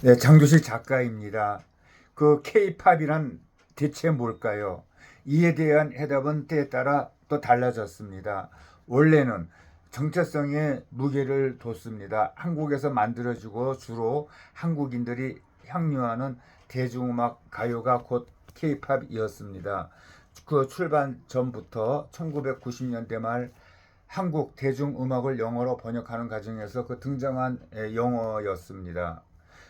네, 장두실 작가입니다. 그 K-팝이란 대체 뭘까요? 이에 대한 해답은 때에 따라 또 달라졌습니다. 원래는 정체성에 무게를 뒀습니다. 한국에서 만들어지고 주로 한국인들이 향유하는 대중음악 가요가 곧 K-팝이었습니다. 그 출반 전부터 1990년대 말 한국 대중음악을 영어로 번역하는 과정에서 그 등장한 에, 영어였습니다.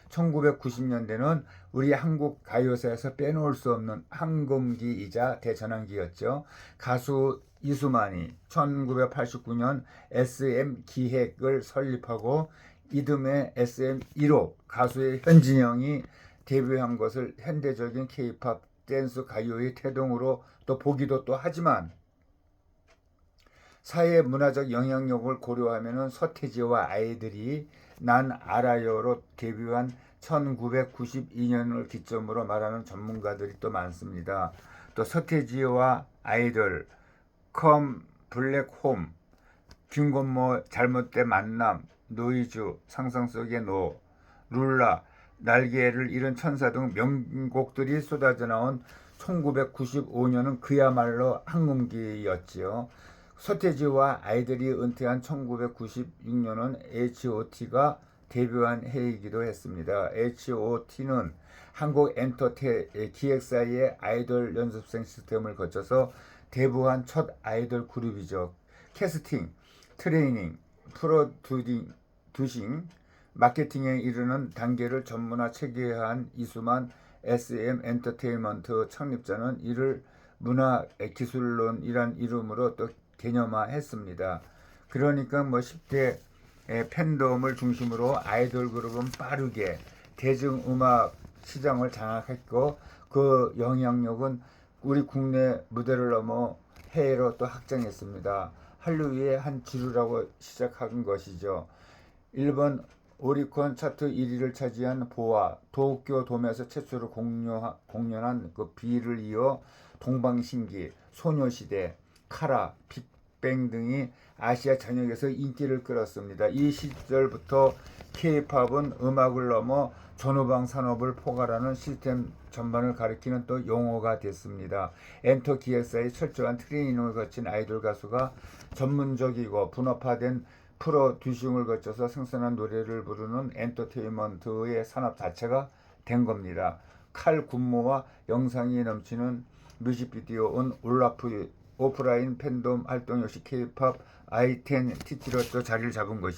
1990년대는 우리 한국 가요사에서 빼놓을 수 없는 황금기이자 대전환기였죠. 가수 이수만이 1989년 SM 기획을 설립하고 이듬해 SM 1호 가수의 현진영이 데뷔한 것을 현대적인 K-팝 댄스 가요의 태동으로 또 보기도 또 하지만 사회 문화적 영향력을 고려하면은 서태지와 아이들이 난 알아요로 데뷔한 1992년을 기점으로 말하는 전문가들이 또 많습니다. 또 서태지와 아이들, 컴 블랙홈, 김건모 잘못된 만남, 노이즈, 상상 속의 노, 룰라, 날개를 잃은 천사 등 명곡들이 쏟아져 나온 1995년은 그야말로 황금기였지요. 서태지와 아이들이 은퇴한 1996년은 H.O.T가 데뷔한 해이기도 했습니다. H.O.T는 한국 엔터테 기획사의 아이돌 연습생 시스템을 거쳐서 데뷔한 첫 아이돌 그룹이죠. 캐스팅, 트레이닝, 프로듀싱, 두싱, 마케팅에 이르는 단계를 전문화 체계한 이수만 SM 엔터테인먼트 창립자는 이를 문화 기술론이란 이름으로 또 개념화했습니다. 그러니까 뭐 10대 팬덤을 중심으로 아이돌 그룹은 빠르게 대중 음악 시장을 장악했고 그 영향력은 우리 국내 무대를 넘어 해외로 또 확장했습니다. 한류의 한 지루라고 시작한 것이죠. 일본 오리콘 차트 1위를 차지한 보아, 도쿄 돔에서 최초로 공연, 공연한 그 비를 이어 동방신기, 소녀시대, 카라, 빅 뱅 등이 아시아 전역에서 인기를 끌었습니다. 이 시절부터 K-팝은 음악을 넘어 전후방 산업을 포괄하는 시스템 전반을 가리키는 또 용어가 됐습니다. 엔터 기획사의 철저한 트레이닝을 거친 아이돌 가수가 전문적이고 분업화된 프로듀싱을 거쳐서 생산한 노래를 부르는 엔터테인먼트의 산업 자체가 된 겁니다. 칼 군무와 영상이 넘치는 뮤직비디오는 올라프 오프라인 팬덤 활동 역시 K-팝 아이텐 티티로 또 자리를 잡은 것이